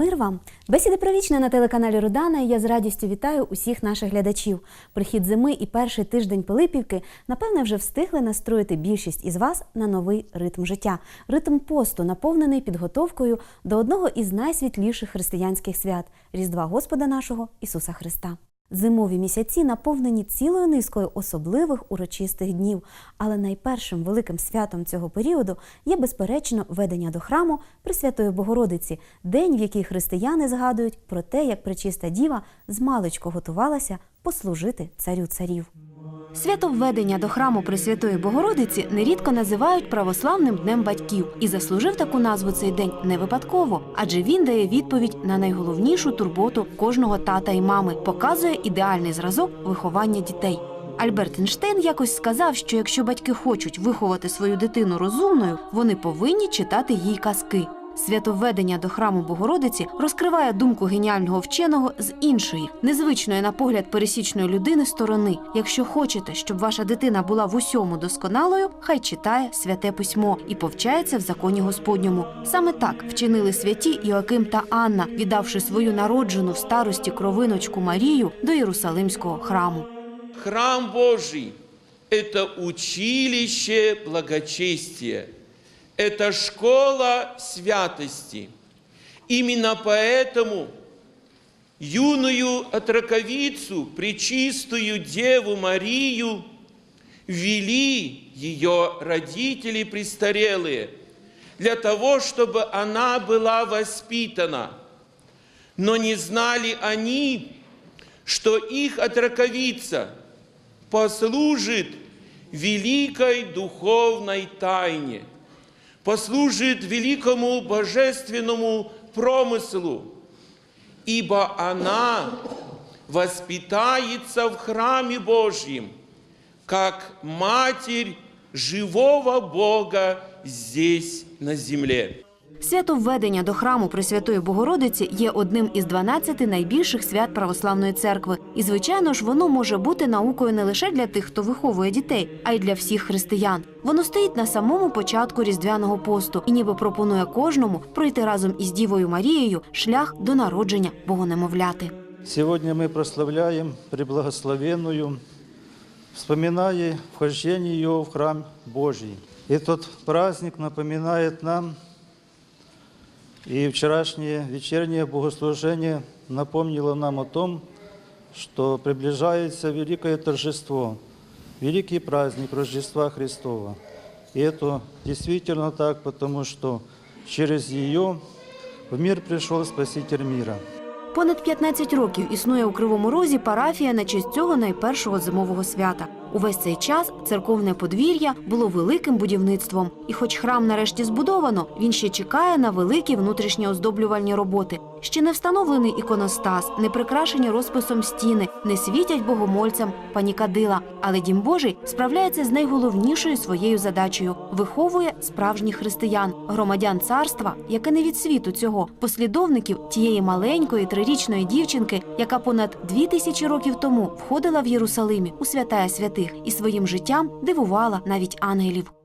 Мир вам! Бесіди про вічне на телеканалі Рудана. і Я з радістю вітаю усіх наших глядачів. Прихід зими і перший тиждень Пилипівки, напевне, вже встигли настроїти більшість із вас на новий ритм життя. Ритм посту, наповнений підготовкою до одного із найсвітліших християнських свят Різдва Господа нашого Ісуса Христа. Зимові місяці наповнені цілою низкою особливих урочистих днів, але найпершим великим святом цього періоду є безперечно ведення до храму Пресвятої Богородиці, день, в який християни згадують про те, як пречиста діва змалечко готувалася послужити царю царів. Святовведення до храму Пресвятої Богородиці нерідко називають православним днем батьків, і заслужив таку назву цей день не випадково, адже він дає відповідь на найголовнішу турботу кожного тата і мами, показує ідеальний зразок виховання дітей. Альберт Ейнштейн якось сказав, що якщо батьки хочуть виховати свою дитину розумною, вони повинні читати їй казки. Святовведення до храму Богородиці розкриває думку геніального вченого з іншої, незвичної на погляд пересічної людини сторони. Якщо хочете, щоб ваша дитина була в усьому досконалою, хай читає святе письмо і повчається в законі Господньому. Саме так вчинили святі Іоаким та Анна, віддавши свою народжену в старості кровиночку Марію до Єрусалимського храму. Храм Божий – это училище благочестия, это школа святости. Именно поэтому юную отраковицу, пречистую Деву Марию, вели ее родители престарелые для того, чтобы она была воспитана. Но не знали они, что их отраковица послужит великой духовной тайне, послужит великому божественному промыслу, ибо она воспитается в храме Божьем, как Матерь живого Бога здесь на земле. Святовведення до храму Пресвятої Богородиці є одним із 12 найбільших свят православної церкви. І, звичайно ж, воно може бути наукою не лише для тих, хто виховує дітей, а й для всіх християн. Воно стоїть на самому початку різдвяного посту і ніби пропонує кожному пройти разом із Дівою Марією шлях до народження Богонемовляти. Сегодня мы прославляем Преблагословенную, вспоминая вхождение ее в храм Божий. Этот праздник напоминает нам, и вчерашнее вечернее богослужение напомнило нам о том, что приближается великое торжество, великий праздник Рождества Христова. И это действительно так, потому что через ее в мир пришел Спаситель мира. Понад 15 років існує у Кривому Розі парафія на честь цього найпершого зимового свята. Увесь цей час церковне подвір'я було великим будівництвом. І хоч храм нарешті збудовано, він ще чекає на великі внутрішні оздоблювальні роботи. Ще не встановлений іконостас, не прикрашені розписом стіни, не світять богомольцям панікадила. Але дім Божий справляється з найголовнішою своєю задачею виховує справжніх християн, громадян царства, яке не від світу цього, послідовників тієї маленької трирічної дівчинки, яка понад дві тисячі років тому входила в Єрусалимі у святая святих і своїм життям дивувала навіть ангелів.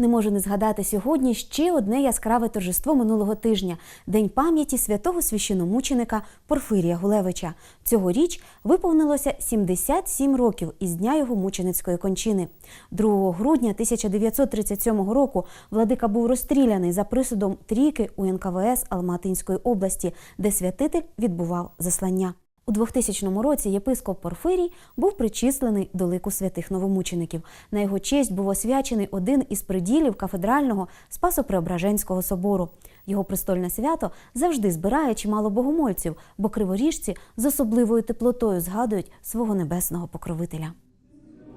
Не можу не згадати сьогодні ще одне яскраве торжество минулого тижня День пам'яті святого священомученика Порфирія Гулевича. Цьогоріч виповнилося 77 років із дня його мученицької кончини. 2 грудня 1937 року владика був розстріляний за присудом трійки у НКВС Алматинської області, де святитель відбував заслання. У 2000 році єпископ Порфирій був причислений до лику святих новомучеників. На його честь був освячений один із приділів кафедрального Спасо-Преображенського собору. Його престольне свято завжди збирає чимало богомольців, бо криворіжці з особливою теплотою згадують свого небесного покровителя.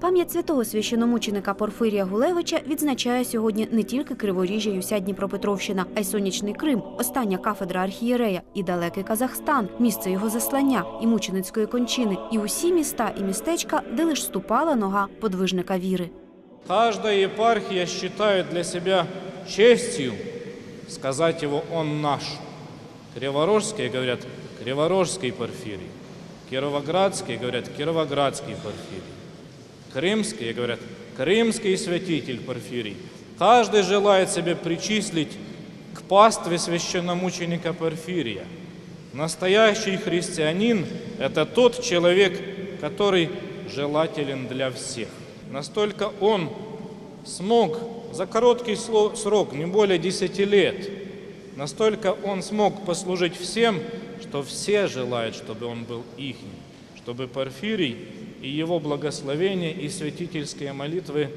Пам'ять святого священомученика Порфирія Гулевича відзначає сьогодні не тільки Криворіжжя і уся Дніпропетровщина, а й сонячний Крим, остання кафедра архієрея, і далекий Казахстан, місце його заслання і мученицької кончини, і усі міста і містечка, де лиш ступала нога подвижника віри. Каждая епархия считает для себя честью сказать его «Он наш». Криворожские говорят «Криворожский Порфирий», Кировоградский, говорят, Кировоградский Порфирий. Крымские, говорят, Крымский святитель Порфирий. Каждый желает себе причислить к пастве священномученика Порфирия. Настоящий христианин – это тот человек, который желателен для всех. Настолько он смог за короткий срок, не более 10 лет, настолько он смог послужить всем, что все желают, чтобы он был ихним, чтобы Порфирий и его благословение и святительские молитвы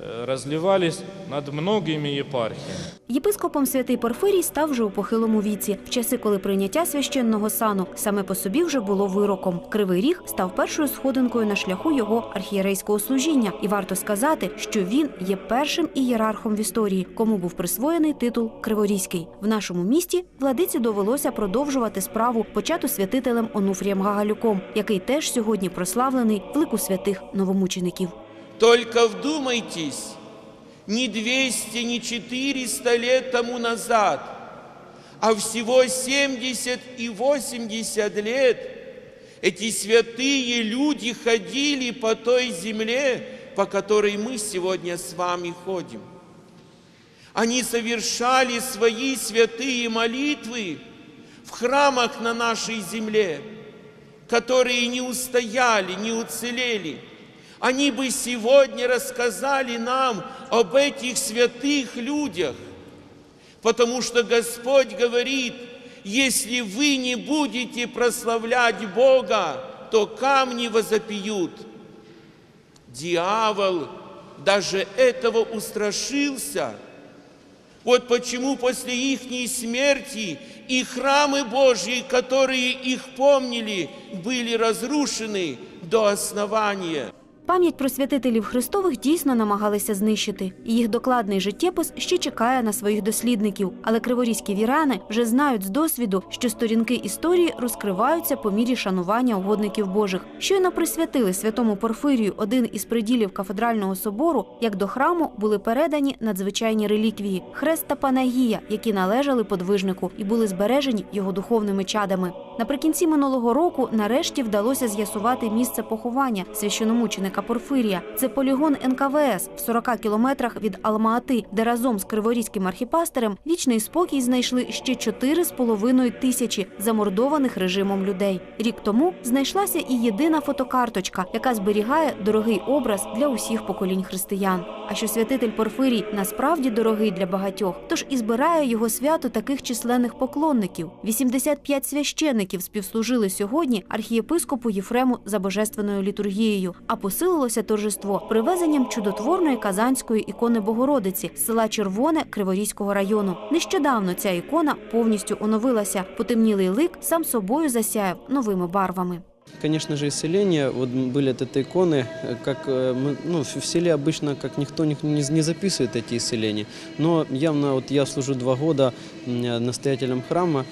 э, над многими епархиями. Єпископом святий Порфирій став вже у похилому віці. В часи, коли прийняття священного сану саме по собі вже було вироком. Кривий ріг став першою сходинкою на шляху його архієрейського служіння. І варто сказати, що він є першим ієрархом в історії, кому був присвоєний титул Криворізький. В нашому місті владиці довелося продовжувати справу, почату святителем Онуфрієм Гагалюком, який теж сьогодні прославлений в лику святих новомучеників. Только вдумайтесь, не 200, не 400 лет тому назад, а всего 70 и 80 лет эти святые люди ходили по той земле, по которой мы сегодня с вами ходим. Они совершали свои святые молитвы в храмах на нашей земле, которые не устояли, не уцелели. Они бы сегодня рассказали нам об этих святых людях, потому что Господь говорит, если вы не будете прославлять Бога, то камни возопьют. Дьявол даже этого устрашился. Вот почему после их смерти и храмы Божьи, которые их помнили, были разрушены до основания. Пам'ять про святителів Христових дійсно намагалися знищити. Їх докладний життєпис ще чекає на своїх дослідників. Але криворізькі віряни вже знають з досвіду, що сторінки історії розкриваються по мірі шанування угодників Божих. Щойно присвятили святому Порфирію один із приділів кафедрального собору, як до храму були передані надзвичайні реліквії хрест та панагія, які належали подвижнику і були збережені його духовними чадами. Наприкінці минулого року нарешті вдалося з'ясувати місце поховання священомученика Порфирія. Це полігон НКВС в 40 кілометрах від Алма-Ати, де разом з криворізьким архіпастерем вічний спокій знайшли ще 4,5 тисячі замордованих режимом людей. Рік тому знайшлася і єдина фотокарточка, яка зберігає дорогий образ для усіх поколінь християн. А що святитель Порфирій насправді дорогий для багатьох, тож і збирає його свято таких численних поклонників. 85 священиків співслужили сьогодні архієпископу Єфрему за божественною літургією. А посилилося торжество привезенням чудотворної казанської ікони Богородиці з села Червоне Криворізького району. Нещодавно ця ікона повністю оновилася. Потемнілий лик сам собою засяяв новими барвами. Конечно же, исцеления вот были от этой иконы, э, как э, мы, ну, в селе обычно как никто не, не записывает эти исцеления, но явно вот я служу два года э, настоятелем храма,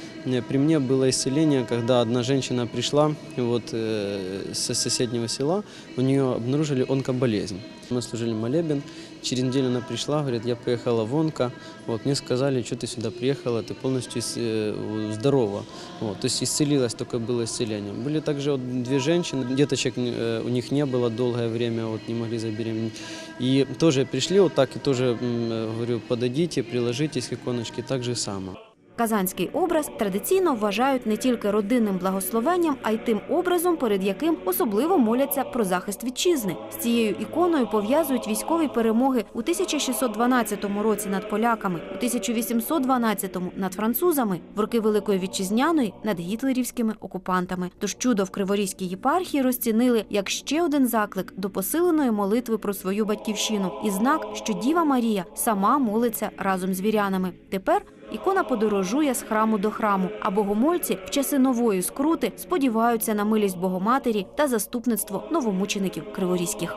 при мне было исцеление, когда одна женщина пришла вот э, со соседнего села, у нее обнаружили онкоболезнь. Мы служили молебен, через неделю она пришла, говорит, я поехала в онко, вот, мне сказали, что ты сюда приехала, ты полностью э, здорова. Вот, то есть исцелилась, только было исцеление. Были также вот две женщины, деточек э, у них не было долгое время, вот не могли забеременеть. И тоже пришли вот так, и тоже, э, говорю, подойдите, приложитесь к иконочке, так же само. Казанський образ традиційно вважають не тільки родинним благословенням, а й тим образом, перед яким особливо моляться про захист вітчизни. З цією іконою пов'язують військові перемоги у 1612 році над поляками, у 1812 над французами, в роки Великої вітчизняної над гітлерівськими окупантами. Тож чудо в Криворізькій єпархії розцінили як ще один заклик до посиленої молитви про свою батьківщину і знак, що Діва Марія сама молиться разом з вірянами. Тепер Ікона подорожує з храму до храму, а богомольці в часи нової скрути сподіваються на милість Богоматері та заступництво новомучеників криворізьких.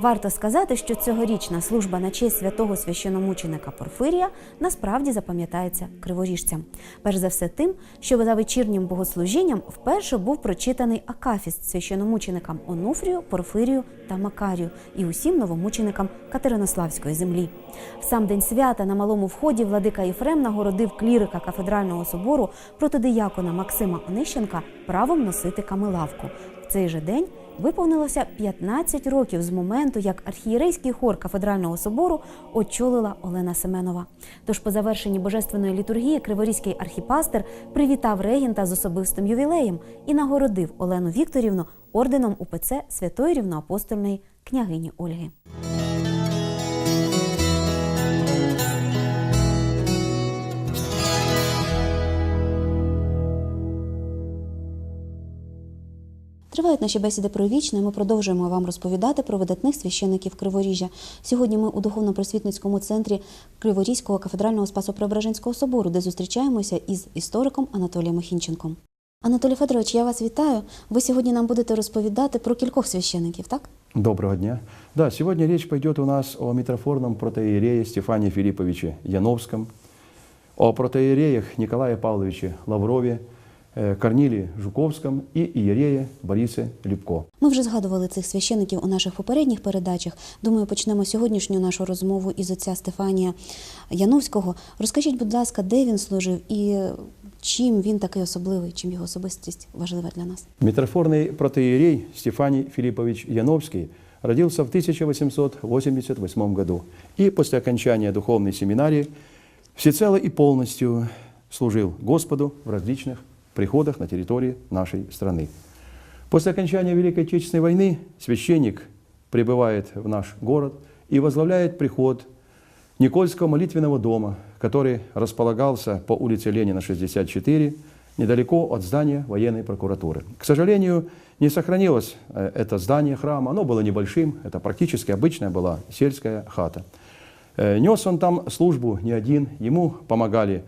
Варто сказати, що цьогорічна служба на честь святого священомученика Порфирія насправді запам'ятається криворіжцям. Перш за все тим, що за вечірнім богослужінням вперше був прочитаний акафіст священомученикам Онуфрію, Порфирію та Макарію і усім новомученикам Катеринославської землі. В сам день свята на малому вході владика Єфрем нагородив клірика кафедрального собору протодиякона Максима Онищенка правом носити камелавку. В цей же день виповнилося 15 років з моменту, як архієрейський хор кафедрального собору очолила Олена Семенова. Тож по завершенні божественної літургії Криворізький архіпастер привітав регента з особистим ювілеєм і нагородив Олену Вікторівну орденом УПЦ Святої рівноапостольної княгині Ольги. Тривають наші бесіди про вічне. Ми продовжуємо вам розповідати про видатних священиків Криворіжжя. Сьогодні ми у духовно-просвітницькому центрі Криворізького кафедрального Спасо-Преображенського собору, де зустрічаємося із істориком Анатолієм Охінченком. Анатолій Федорович, я вас вітаю. Ви сьогодні нам будете розповідати про кількох священиків, так? Доброго дня. Да, сегодня речь пойдет у нас о митрофорном протоиерее Стефане Филипповиче Яновском, о протоиереях Николае Павловиче Лаврове, э, Корнилии Жуковском и иерее Борисе Лепко. Ми вже згадували цих священиків у наших попередніх передачах. Думаю, почнемо сьогоднішню нашу розмову із отця Стефанія Яновського. Розкажіть, будь ласка, де він служив і чим він такий особливий, чим його особистість важлива для нас? Митрофорный протоиерей Стефаний Филиппович Яновский родился в 1888 году и после окончания духовной семинарии всецело и полностью служил Господу в различных Приходах на территории нашей страны. После окончания Великой Отечественной войны священник прибывает в наш город и возглавляет приход Никольского молитвенного дома, который располагался по улице Ленина, 64, недалеко от здания военной прокуратуры. К сожалению, не сохранилось э, это здание храма, оно было небольшим, это практически обычная была сельская хата. Э, Нес он там службу не один, ему помогали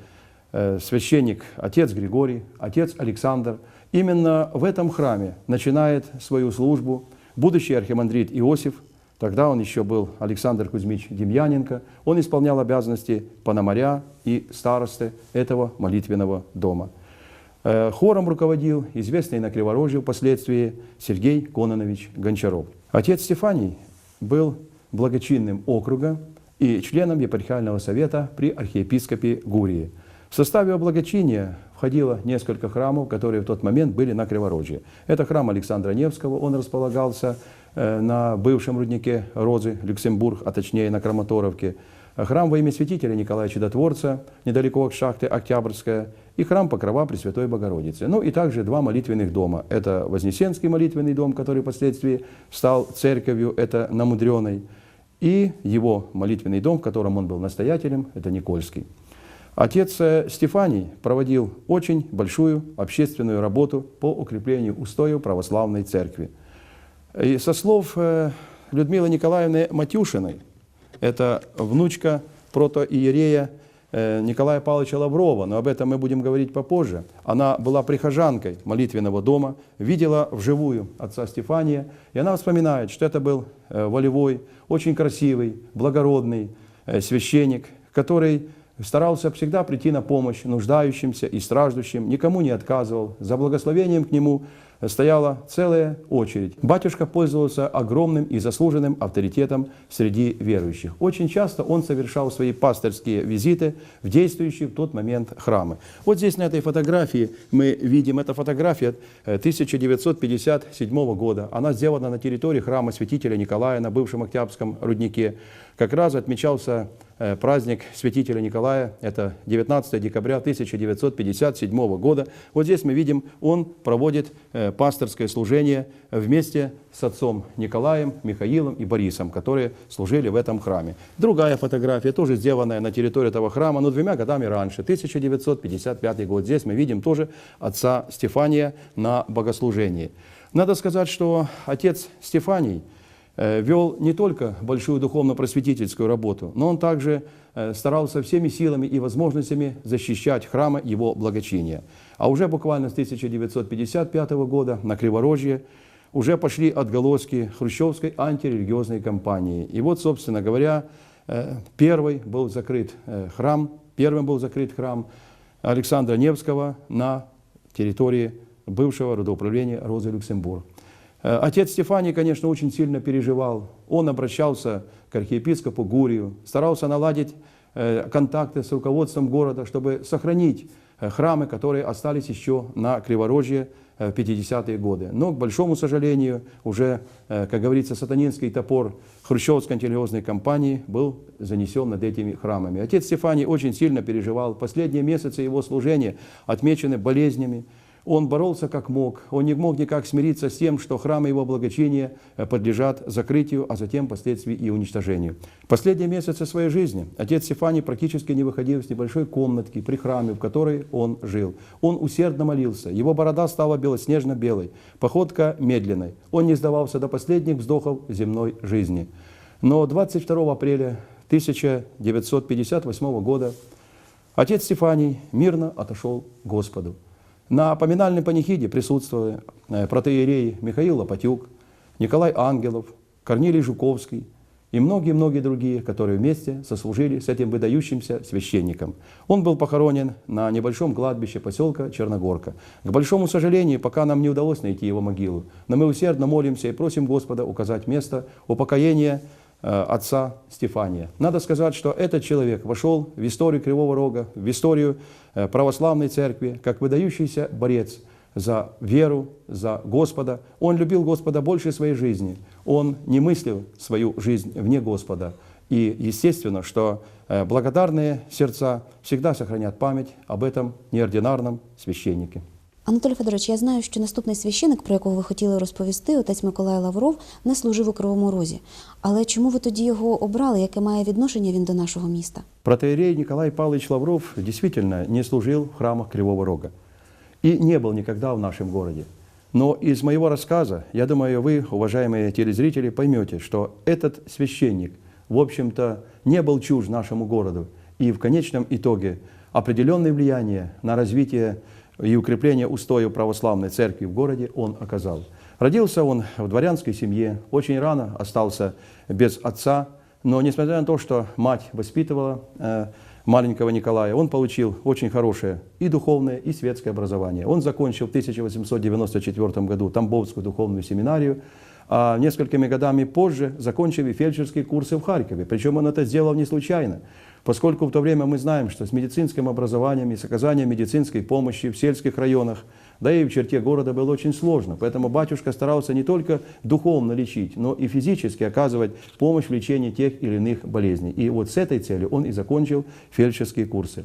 священник отец Григорий, отец Александр. Именно в этом храме начинает свою службу будущий архимандрит Иосиф, тогда он еще был Александр Кузьмич Демьяненко, он исполнял обязанности пономаря и старосты этого молитвенного дома. Э, Хором руководил известный на Криворожье впоследствии Сергей Кононович Гончаров. Отец Стефаний был благочинным округа и членом епархиального совета при архиепископе Гурии. В составе его благочиния входило несколько храмов, которые в тот момент были на Криворожье. Это храм Александра Невского, он располагался э, на бывшем руднике Розы, Люксембург, а точнее на Краматоровке. Храм во имя святителя Николая Чудотворца, недалеко от шахты Октябрьская, и храм Покрова Пресвятой Богородицы. Ну и также два молитвенных дома. Это Вознесенский молитвенный дом, который впоследствии стал церковью, это на Мудреной, и его молитвенный дом, в котором он был настоятелем, это Никольский. Отец э, Стефаний проводил очень большую общественную работу по укреплению устоев православной церкви. И со слов э, Людмилы Николаевны Матюшиной, это внучка протоиерея э, Николая Павловича Лаврова, но об этом мы будем говорить попозже. Она была прихожанкой молитвенного дома, видела вживую отца Стефания, и она вспоминает, что это был волевой, очень красивый, благородный священник, который старался всегда прийти на помощь нуждающимся и страждущим, никому не отказывал. За благословением к нему стояла целая очередь. Батюшка пользовался огромным и заслуженным авторитетом среди верующих. Очень часто он совершал свои пасторские визиты в действующие в тот момент храмы. Вот здесь на этой фотографии мы видим, это фотография э, 1957 года. Она сделана на территории храма святителя Николая на бывшем Октябрьском руднике. Как раз отмечался э, праздник святителя Николая, это 19 декабря 1957 года. Вот здесь мы видим, он проводит э, пасторское служение вместе с отцом Николаем, Михаилом и Борисом, которые служили в этом храме. Другая фотография, тоже сделанная на территории этого храма, но двумя годами раньше, 1955 год. Здесь мы видим тоже отца Стефания на богослужении. Надо сказать, что отец Стефаний э, вел не только большую духовно-просветительскую работу, но он также э, старался всеми силами и возможностями защищать храмы его благочиния. А уже буквально с 1955 года на Криворожье уже пошли отголоски хрущевской антирелигиозной кампании. И вот, собственно говоря, э, первый был закрыт э, храм, первым был закрыт храм Александра Невского на территории бывшего родоуправления Розы Люксембург. Э, Отец Стефаний, конечно, очень сильно переживал. Он обращался к архиепископу Гурию, старался наладить э, контакты с руководством города, чтобы сохранить э, храмы, которые остались еще на Криворожье в 50-е годы. Но, к большому сожалению, уже, как говорится, сатанинский топор хрущевской антирелигиозной кампании был занесен над этими храмами. Отец Стефаний очень сильно переживал. Последние месяцы его служения отмечены болезнями. Он боролся как мог, он не мог никак смириться с тем, что храмы его благочиния э, подлежат закрытию, а затем впоследствии и уничтожению. Последние месяцы своей жизни отец Стефаний практически не выходил из небольшой комнатки при храме, в которой он жил. Он усердно молился, его борода стала белоснежно-белой, походка медленной. Он не сдавался до последних вздохов земной жизни. Но 22 апреля 1958 года отец Стефаний мирно отошел к Господу. На поминальной панихиде присутствовали э, протеерей Михаил Лопатюк, Николай Ангелов, Корнилий Жуковский и многие-многие другие, которые вместе сослужили с этим выдающимся священником. Он был похоронен на небольшом кладбище поселка Черногорка. К большому сожалению, пока нам не удалось найти его могилу, но мы усердно молимся и просим Господа указать место упокоения отца Стефания. Надо сказать, что этот человек вошел в историю Кривого Рога, в историю э, православной церкви, как выдающийся борец за веру, за Господа. Он любил Господа больше своей жизни. Он не мыслил свою жизнь вне Господа. И естественно, что э, благодарные сердца всегда сохранят память об этом неординарном священнике. Анатолій Федорович, я знаю, що наступний священик, про якого ви хотіли розповісти, отець Миколай Лавров, не служив у Кривому Розі. Але чому ви тоді його обрали? Яке має відношення він до нашого міста? Протеерей Николай Павлович Лавров действительно не служил в храмах Кривого Рога и не был никогда в нашем городе. Но из моего рассказа, я думаю, вы, уважаемые телезрители, поймете, что этот священник, в общем-то, не был чужд нашему городу. И в конечном итоге определенное влияние на развитие и укрепление устоев православной церкви в городе он оказал. Родился он в дворянской семье, очень рано остался без отца, но несмотря на то, что мать воспитывала э, маленького Николая, он получил очень хорошее и духовное, и светское образование. Он закончил в 1894 году Тамбовскую духовную семинарию, а несколькими годами позже закончил и фельдшерские курсы в Харькове. Причем он это сделал не случайно, поскольку в то время мы знаем, что с медицинским образованием и с оказанием медицинской помощи в сельских районах, да и в черте города было очень сложно. Поэтому батюшка старался не только духовно лечить, но и физически оказывать помощь в лечении тех или иных болезней. И вот с этой целью он и закончил фельдшерские курсы.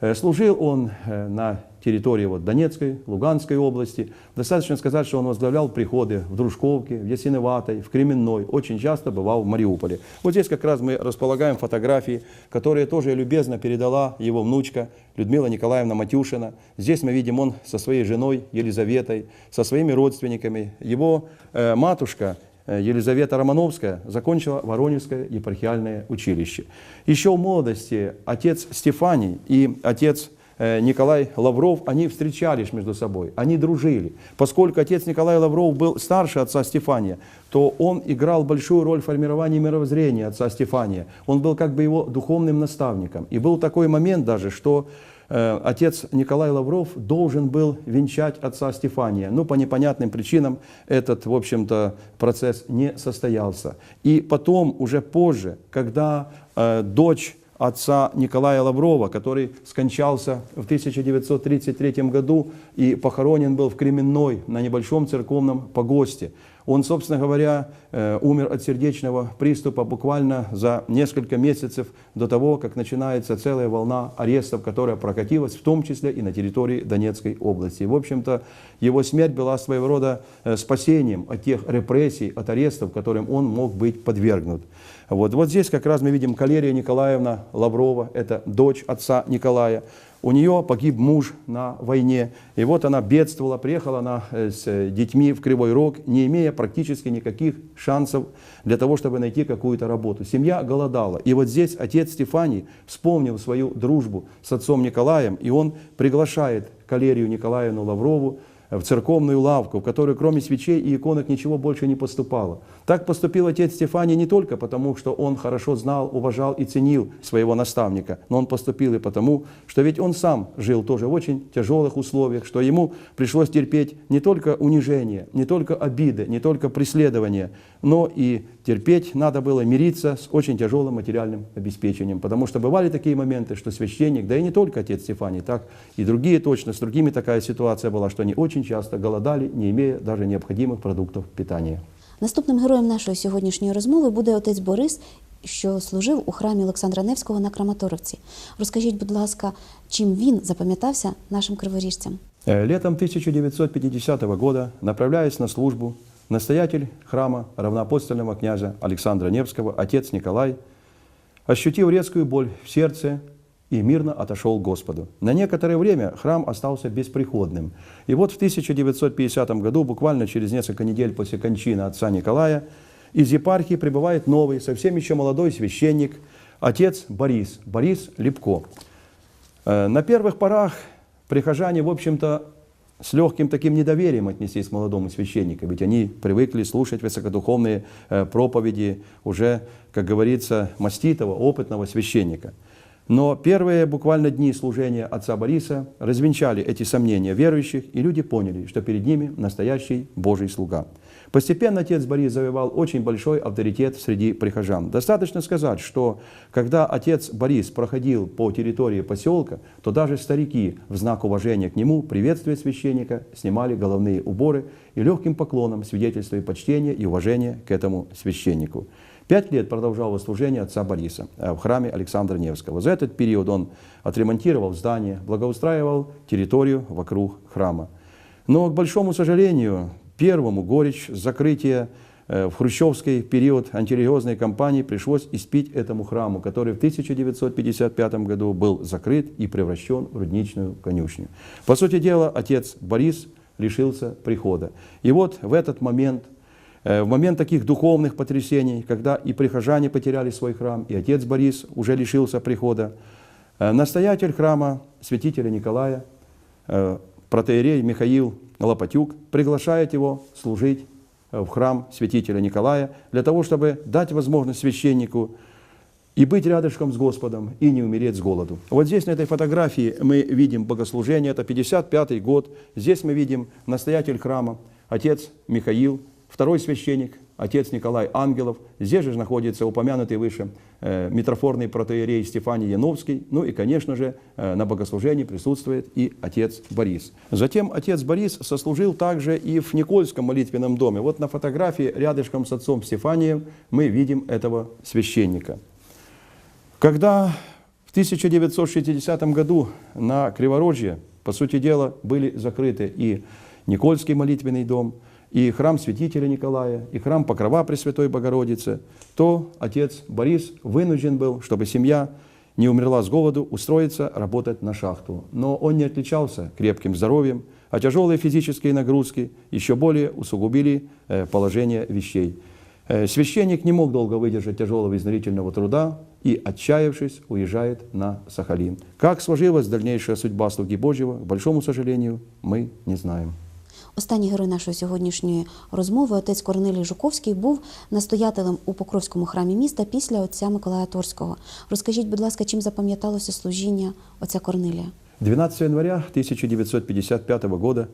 Э, Служил он э, на территории вот Донецкой, Луганской области. Достаточно сказать, что он возглавлял приходы в Дружковке, в Ясиноватой, в Кременной. Очень часто бывал в Мариуполе. Вот здесь как раз мы располагаем фотографии, которые тоже любезно передала его внучка Людмила Николаевна Матюшина. Здесь мы видим он со своей женой Елизаветой, со своими родственниками. Его э, матушка Елизавета Романовская закончила Воронежское епархиальное училище. Еще в молодости отец Стефаний и отец э, Николай Лавров, они встречались между собой, они дружили. Поскольку отец Николай Лавров был старше отца Стефания, то он играл большую роль в формировании мировоззрения отца Стефания. Он был как бы его духовным наставником. И был такой момент даже, что э, отец Николай Лавров должен был венчать отца Стефания. Но по непонятным причинам этот, в общем-то, процесс не состоялся. И потом, уже позже, когда э, дочь отца Николая Лаврова, который скончался в 1933 году и похоронен был в Кременной на небольшом церковном погосте. Он, собственно говоря, э, умер от сердечного приступа буквально за несколько месяцев до того, как начинается целая волна арестов, которая прокатилась, в том числе и на территории Донецкой области. В общем-то, его смерть была своего рода э, спасением от тех репрессий, от арестов, которым он мог быть подвергнут. Вот, вот здесь как раз мы видим Калерия Николаевна Лаврова, это дочь отца Николая. У нее погиб муж на войне, и вот она бедствовала, приехала она э, с э, детьми в Кривой Рог, не имея практически никаких шансов для того, чтобы найти какую-то работу. Семья голодала. И вот здесь отец Стефаний вспомнил свою дружбу с отцом Николаем, и он приглашает Калерию Николаевну Лаврову в церковную лавку, в которую кроме свечей и иконок ничего больше не поступало. Так поступил отец Стефаний не только потому, что он хорошо знал, уважал и ценил своего наставника, но он поступил и потому, что ведь он сам жил тоже в очень тяжелых условиях, что ему пришлось терпеть не только унижение, не только обиды, не только преследование, но и терпеть надо было мириться с очень тяжелым материальным обеспечением, потому что бывали такие моменты, что священник, да и не только отец Стефаний, так и другие точно, с другими такая ситуация была, что они очень часто голодали, не имея даже необходимых продуктов питания. Наступним героєм нашої сьогоднішньої розмови буде отець Борис, що служив у храмі Олександра Невського на Краматоровці. Розкажіть, будь ласка, чим він запам'ятався нашим криворіжцям? Э, Летом 1950 года, направляясь на службу, настоятель храма равноапостольного князя Александра Невского, отец Николай, ощутил резкую боль в сердце и мирно отошел к Господу. На некоторое время храм остался бесприходным. И вот в 1950 году, буквально через несколько недель после кончины отца Николая, из епархии прибывает новый, совсем еще молодой священник, отец Борис, Борис Лепко. Э, На первых порах прихожане, в общем-то, с легким таким недоверием отнеслись к молодому священнику, ведь они привыкли слушать высокодуховные э, проповеди уже, как говорится, маститого, опытного священника. Но первые буквально дни служения отца Бориса развенчали эти сомнения верующих, и люди поняли, что перед ними настоящий Божий слуга. Постепенно отец Борис завоевал очень большой авторитет среди прихожан. Достаточно сказать, что когда отец Борис проходил по территории поселка, то даже старики в знак уважения к нему, приветствуя священника, снимали головные уборы и легким поклоном свидетельствуя почтение и уважение к этому священнику. Пять лет продолжалось служение отца Бориса э, в храме Александра Невского. За этот период он отремонтировал здание, благоустраивал территорию вокруг храма. Но, к большому сожалению, первому горечь закрытия э, в хрущевский период антирелигиозной кампании пришлось испить этому храму, который в 1955 году был закрыт и превращен в рудничную конюшню. По сути дела, отец Борис лишился прихода. И вот в этот момент В момент таких духовных потрясений, когда и прихожане потеряли свой храм, и отец Борис уже лишился прихода, э, настоятель храма святителя Николая, э, протеерей Михаил Лопатюк, приглашает его служить э, в храм святителя Николая для того, чтобы дать возможность священнику и быть рядышком с Господом, и не умереть с голоду. Вот здесь на этой фотографии мы видим богослужение, это 55 год. Здесь мы видим настоятель храма, отец Михаил, второй священник, отец Николай Ангелов. Здесь же находится упомянутый выше э, митрофорный протеерей Стефаний Яновский. Ну и, конечно же, э, на богослужении присутствует и отец Борис. Затем отец Борис сослужил также и в Никольском молитвенном доме. Вот на фотографии рядышком с отцом Стефанием мы видим этого священника. Когда в 1960 году на Криворожье, по сути дела, были закрыты и Никольский молитвенный дом, и храм святителя Николая, и храм Покрова Пресвятой Богородицы, то отец Борис вынужден был, чтобы семья не умерла с голоду, устроиться работать на шахту. Но он не отличался крепким здоровьем, а тяжелые физические нагрузки еще более усугубили э, положение вещей. Э, Священник не мог долго выдержать тяжелого изнурительного труда и, отчаявшись, уезжает на Сахалин. Как сложилась дальнейшая судьба слуги Божьего, к большому сожалению, мы не знаем. Останній герой нашої сьогоднішньої розмови, отець Корнелій Жуковський, був настоятелем у Покровському храмі міста після отця Миколая Торського. Розкажіть, будь ласка, чим запам'яталося служіння отця Корнелія? 12 января 1955 года,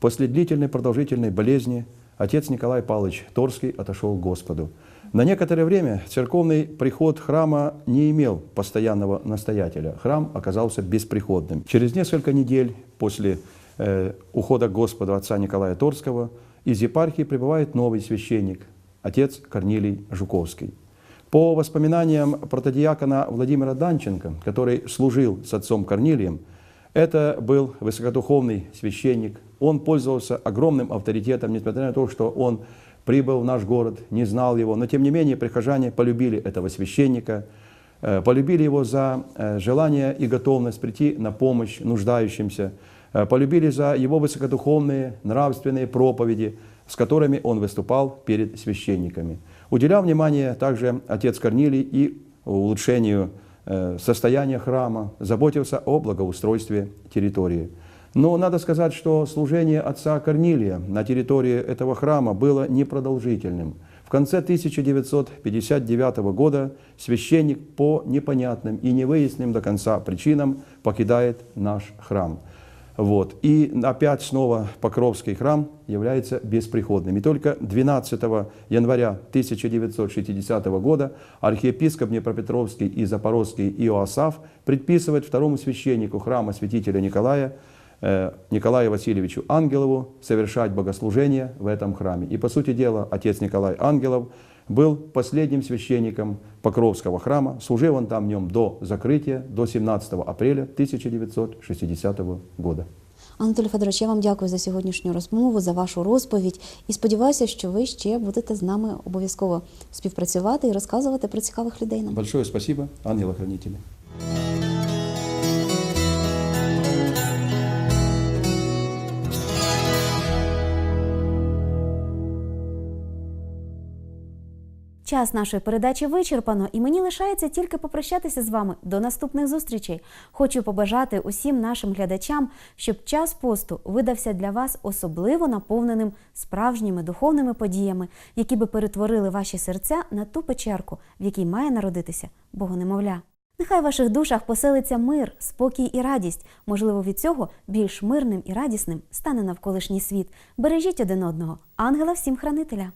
после длительной продолжительной болезни, отец Николай Павлович Торский отошел к Господу. На некоторое время церковный приход храма не имел постоянного настоятеля. Храм оказался бесприходным. Через несколько недель после э, ухода к Господу отца Николая Торского из епархии прибывает новый священник, отец Корнилий Жуковский. По воспоминаниям протодиакона Владимира Данченко, который служил с отцом Корнилием, это был высокодуховный священник. Он пользовался огромным авторитетом, несмотря на то, что он прибыл в наш город, не знал его. Но тем не менее прихожане полюбили этого священника, э, полюбили его за э, желание и готовность прийти на помощь нуждающимся, э, полюбили за его высокодуховные нравственные проповеди, с которыми он выступал перед священниками. Уделял внимание также отец Корнилий и улучшению э, состояния храма, заботился о благоустройстве территории. Но надо сказать, что служение отца Корнилия на территории этого храма было непродолжительным. В конце 1959 года священник по непонятным и невыясненным до конца причинам покидает наш храм. Вот. И опять снова Покровский храм является бесприходным. И только 12 января 1960 года архиепископ Днепропетровский и Запорожский Иоасаф предписывает второму священнику храма святителя Николая э, Николаю Васильевичу Ангелову совершать богослужение в этом храме. И по сути дела отец Николай Ангелов был последним священником Покровского храма. Служил он там в нем до закрытия, до 17 апреля 1960 года. Анатолій Федорович, я вам дякую за сьогоднішню розмову, за вашу розповідь і сподіваюся, що ви ще будете з нами обов'язково співпрацювати і розказувати про цікавих людей нам. Большое спасибо, ангелы-хранители. Час нашої передачі вичерпано, і мені лишається тільки попрощатися з вами до наступних зустрічей. Хочу побажати усім нашим глядачам, щоб час посту видався для вас особливо наповненим справжніми духовними подіями, які би перетворили ваші серця на ту печерку, в якій має народитися Богонемовля. Нехай в ваших душах поселиться мир, спокій і радість. Можливо, від цього більш мирним і радісним стане навколишній світ. Бережіть один одного, ангела всім хранителя.